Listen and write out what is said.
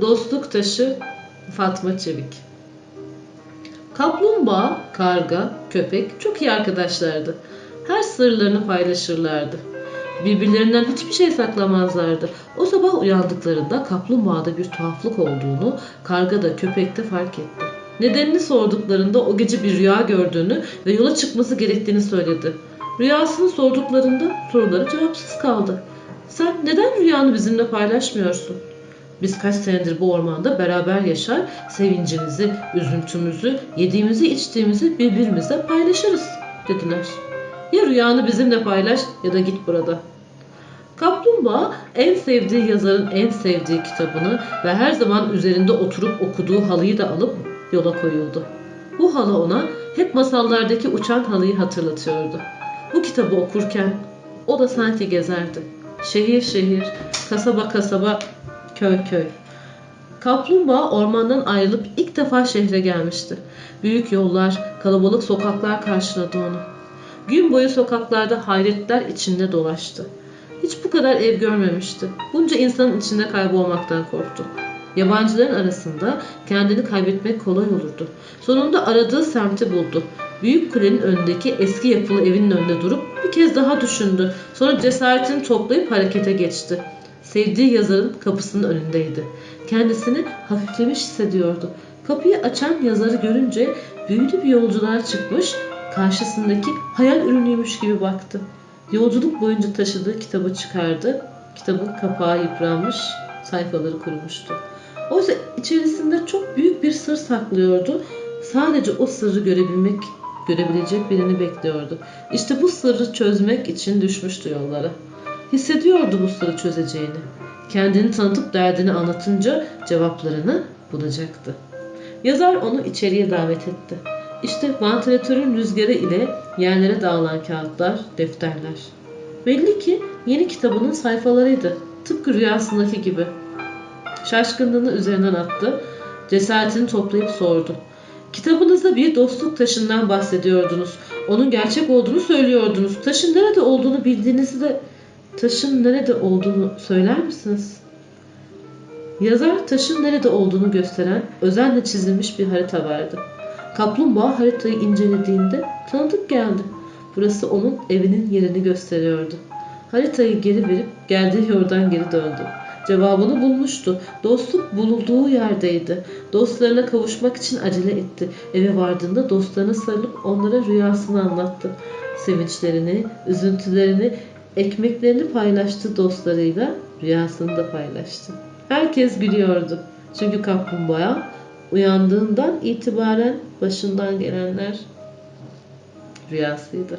Dostluk Taşı Fatma Çevik Kaplumbağa, karga, köpek çok iyi arkadaşlardı. Her sırlarını paylaşırlardı. Birbirlerinden hiçbir şey saklamazlardı. O sabah uyandıklarında kaplumbağada bir tuhaflık olduğunu karga da köpek de fark etti. Nedenini sorduklarında o gece bir rüya gördüğünü ve yola çıkması gerektiğini söyledi. Rüyasını sorduklarında soruları cevapsız kaldı. Sen neden rüyanı bizimle paylaşmıyorsun? Biz kaç senedir bu ormanda beraber yaşar, sevincimizi, üzüntümüzü, yediğimizi, içtiğimizi birbirimizle paylaşırız dediler. Ya rüyanı bizimle paylaş ya da git burada. Kaplumbağa en sevdiği yazarın en sevdiği kitabını ve her zaman üzerinde oturup okuduğu halıyı da alıp yola koyuldu. Bu halı ona hep masallardaki uçan halıyı hatırlatıyordu. Bu kitabı okurken o da sanki gezerdi. Şehir şehir, kasaba kasaba, köy köy. Kaplumbağa ormandan ayrılıp ilk defa şehre gelmişti. Büyük yollar, kalabalık sokaklar karşıladı onu. Gün boyu sokaklarda hayretler içinde dolaştı. Hiç bu kadar ev görmemişti. Bunca insanın içinde kaybolmaktan korktu. Yabancıların arasında kendini kaybetmek kolay olurdu. Sonunda aradığı semti buldu. Büyük kulenin önündeki eski yapılı evinin önünde durup bir kez daha düşündü. Sonra cesaretini toplayıp harekete geçti. Sevdiği yazarın kapısının önündeydi. Kendisini hafiflemiş hissediyordu. Kapıyı açan yazarı görünce büyülü bir yolculuğa çıkmış, karşısındaki hayal ürünüymüş gibi baktı. Yolculuk boyunca taşıdığı kitabı çıkardı. Kitabın kapağı yıpranmış, sayfaları kurumuştu. Oysa içerisinde çok büyük bir sır saklıyordu. Sadece o sırrı görebilmek, görebilecek birini bekliyordu. İşte bu sırrı çözmek için düşmüştü yollara. Hissediyordu sırrı çözeceğini. Kendini tanıtıp derdini anlatınca cevaplarını bulacaktı. Yazar onu içeriye davet etti. İşte vantilatörün rüzgarı ile yerlere dağılan kağıtlar, defterler. Belli ki yeni kitabının sayfalarıydı. Tıpkı rüyasındaki gibi. Şaşkınlığını üzerinden attı. Cesaretini toplayıp sordu. Kitabınızda bir dostluk taşından bahsediyordunuz. Onun gerçek olduğunu söylüyordunuz. Taşın nerede olduğunu bildiğinizi de taşın nerede olduğunu söyler misiniz? Yazar taşın nerede olduğunu gösteren özenle çizilmiş bir harita vardı. Kaplumbağa haritayı incelediğinde tanıdık geldi. Burası onun evinin yerini gösteriyordu. Haritayı geri verip geldiği yoldan geri döndü. Cevabını bulmuştu. Dostluk bulunduğu yerdeydi. Dostlarına kavuşmak için acele etti. Eve vardığında dostlarına sarılıp onlara rüyasını anlattı. Sevinçlerini, üzüntülerini, ekmeklerini paylaştı dostlarıyla, rüyasını da paylaştı. Herkes gülüyordu. Çünkü kaplumbağa uyandığından itibaren başından gelenler rüyasıydı.